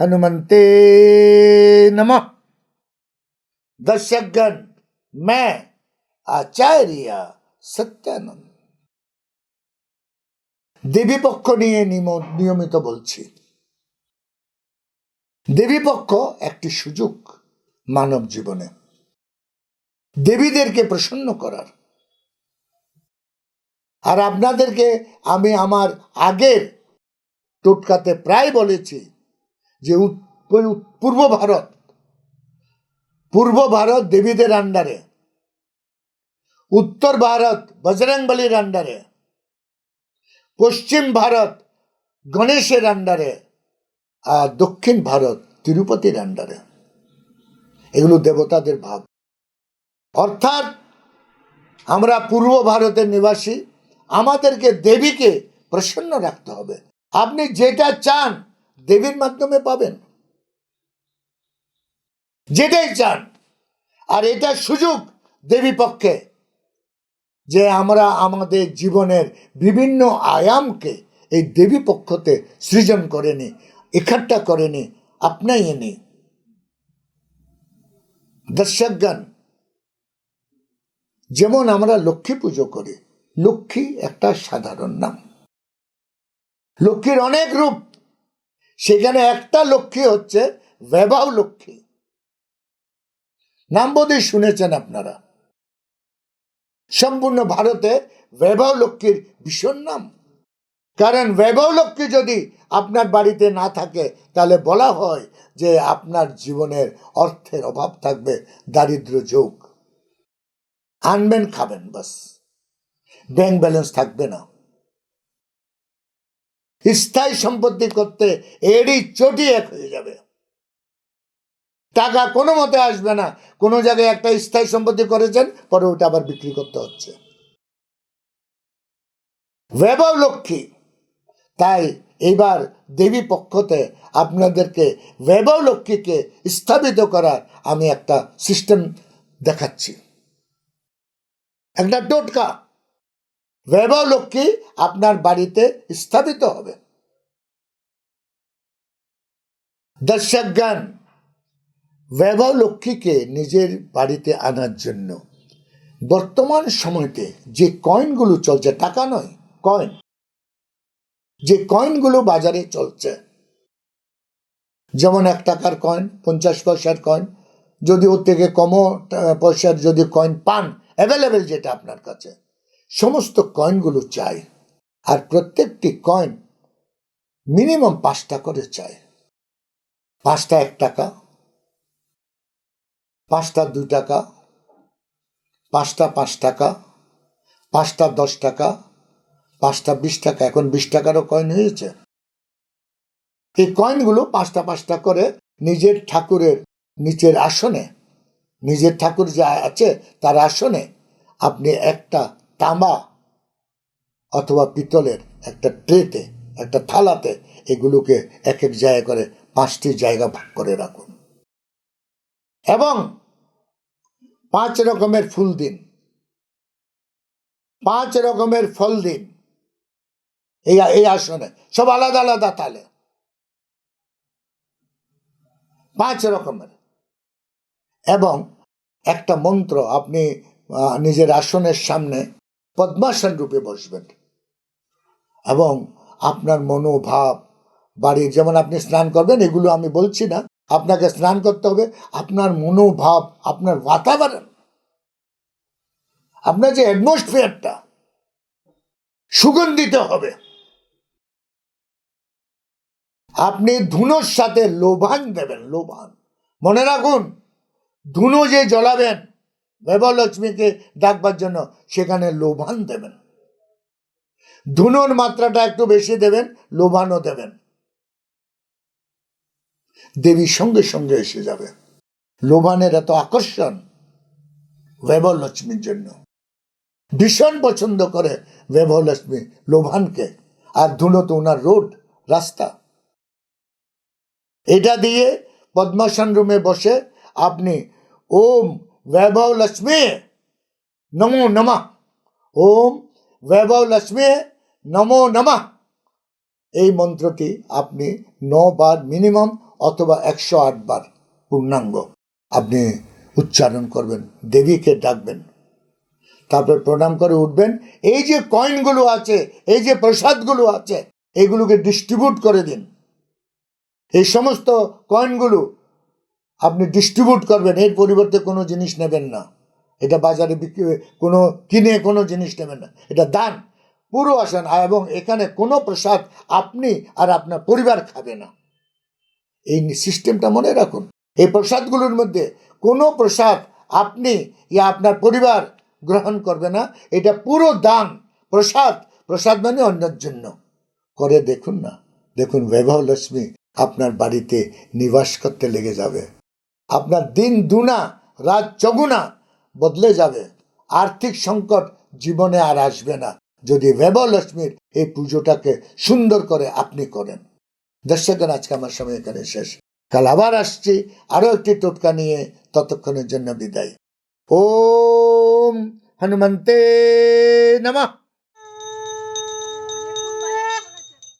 हनुमंते नमः दर्शकगण मैं आचार्य সত্যানন্দ দেবীপক্ষ নিয়ে নিম- নিয়মিত বলছি দেবীপক্ষ একটি সুযোগ মানব জীবনে দেবীদেরকে প্রসন্ন করার আর আপনাদেরকে আমি আমার আগের টোটকাতে প্রায় বলেছি যে পূর্ব ভারত পূর্ব ভারত দেবীদের আন্ডারে উত্তর ভারত বজরংবলীর আন্ডারে পশ্চিম ভারত গণেশের আন্ডারে আর দক্ষিণ ভারত তিরুপতির আন্ডারে এগুলো দেবতাদের ভাব অর্থাৎ আমরা পূর্ব ভারতের নিবাসী, আমাদেরকে দেবীকে প্রসন্ন রাখতে হবে। আপনি যেটা চান দেবীর মাধ্যমে পাবেন। যেটাই চান। আর এটা সুযোগ দেবী পক্ষে যে আমরা আমাদের জীবনের বিভিন্ন আয়ামকে এই দেবী পক্ষতে সৃজন করে নি একাট্টা করে নি আপনাই নি দর্শকগণ, যেমন আমরা লক্ষ্মী পুজো করি, লক্ষ্মী একটা সাধারণ নাম। লক্ষ্মীর অনেক রূপ সেখানে একটা লক্ষ্মী হচ্ছে বৈভব লক্ষ্মী। নাম বোধহয় শুনেছেন আপনারা। সম্পূর্ণ ভারতে বৈভব লক্ষ্মীর ভীষণ নাম। কারণ বৈভব লক্ষ্মী যদি আপনার বাড়িতে না থাকে, তাহলে বলা হয় যে আপনার জীবনের অর্থের অভাব থাকবে, দারিদ্র যোগ। আনবেন, খাবেন, বাস। ব্যাংক ব্যালেন্স থাকবে না। স্থায়ী সম্পত্তি করতে এরই চটি এক হয়ে যাবে। টাকা কোনো মতে আসবে না। কোনো জায়গায় একটা স্থায়ী সম্পত্তি করেছেন, পরে ওটা আবার বিক্রি করতে হচ্ছে। বৈভব লক্ষ্মী, তাই এইবার দেবী পক্ষতে আপনাদেরকে বৈভব লক্ষ্মীকে স্থাপিত করার আমি একটা সিস্টেম দেখাচ্ছি। একটা টোটকা। বৈভব লক্ষ্মী আপনার বাড়িতে স্থাপিত হবে। দর্শকগণ বৈভব লক্ষ্মীকে নিজের বাড়িতে আনার জন্য বর্তমান সময়তে যে কয়েনগুলো চলছে, টাকা নয়, কয়েন, যে কয়েনগুলো বাজারে চলছে, যেমন এক টাকার কয়েন, পঞ্চাশ পয়সার কয়েন, যদি ওর থেকে কমও টা- পয়সার যদি কয়েন পান অ্যাভেলেবেল যেটা আপনার কাছে সমস্ত কয়েনগুলো চাই আর প্রত্যেকটি কয়েন মিনিমাম পাঁচটা করে চাই। পাঁচটা এক টাকা, পাঁচটা দুই টাকা, পাঁচটা পাঁচ টাকা, পাঁচটা দশ টাকা, পাঁচটা বিশ টাকা, এখন বিশ টাকারও কয়েন হয়েছে। এই কয়েনগুলো পাঁচটা পাঁচটা করে নিজের ঠাকুরের নিচের আসনে, নিজের ঠাকুর যা আছে তার আসনে আপনি একটা তামা অথবা পিতলের একটা ট্রেতে, একটা থালাতে এগুলোকে এক এক জায়গা করে পাঁচটি জায়গা ভাগ করে রাখুন। এবং পাঁচ রকমের ফুল দিন। পাঁচ রকমের ফল দিন। এই এই আসনে সব আলাদা আলাদা তালে। পাঁচ রকমের। এবং একটা মন্ত্র আপনি নিজের আসনের সামনে পদ্মাসন রূপে বসবেন। এবং আপনার মনোভাব বাড়ির যেমন আপনি স্নান করবেন, এগুলো আমি বলছি না। আপনাকে স্নান করতে হবে, আপনার মনোভাব, আপনার বাতাবরণ। আপনার যে অ্যাটমসফিয়ারটা সুগন্ধিত হবে। আপনি ধুনোর সাথে লোভান দেবেন, লোভান। মনে রাখুন, ধুনো যে জ্বলাবেন লক্ষ্মীকে ডাকবার জন্য সেখানে লোভান দেবেন। ধুনোর মাত্রাটা একটু বেশি দেবেন, লোভানও দেবেন। দেবী সঙ্গে সঙ্গে এসে যাবে। লোভানের এত আকর্ষণ লক্ষ্মীর জন্য। ভীষণ পছন্দ করে লক্ষ্মী লোভানকে। আর ধুনো তো ওনার রোড, রাস্তা। এটা দিয়ে পদ্মাসন রুমে বসে আপনি ওম বৈভব লক্ষ্মী নমো নমঃ ওম বৈভব লক্ষ্মী নমো নমঃ এই মন্ত্রটি আপনি নবার মিনিমাম অথবা একশো আট বার পূর্ণাঙ্গ। আপনি উচ্চারণ করবেন, দেবীকে ডাকবেন। তারপর প্রণাম করে উঠবেন। এই যে কয়েনগুলো আছে, এই যে প্রসাদগুলো আছে, এগুলোকে ডিস্ট্রিবিউট করে দিন। এই সমস্ত কয়েনগুলো আপনি ডিস্ট্রিবিউট করবেন, এর পরিবর্তে কোনো জিনিস নেবেন না। এটা বাজারে বিক্রি, কোনো কিনে কোনো জিনিস নেবেন না। এটা দান, পুরো আসেন। এবং এখানে কোনো প্রসাদ আপনি আর আপনার পরিবার খাবে না। এই সিস্টেমটা মনে রাখুন। এই প্রসাদগুলোর মধ্যে কোনো প্রসাদ আপনি ইয়া আপনার পরিবার গ্রহণ করবে না। এটা পুরো দান, প্রসাদ। প্রসাদ মানে অন্যের জন্য। করে দেখুন না। দেখুন, বৈভব লক্ষ্মী আপনার বাড়িতে নিবাস করতে লেগে যাবে। আপনার দিন দুনা, রাত চগুনা বদলে যাবে। আর্থিক সংকট জীবনে আর আসবে না। যদি লক্ষ্মীর এই পুজোটাকে সুন্দর করে আপনি করেন। দর্শকের, আজকে আমার সময় এখানে শেষ। কাল আবার আসছি। আরও একটি টোটকা নিয়ে ততক্ষণের জন্য বিদায়। ওম হনুমন্তে নমঃ।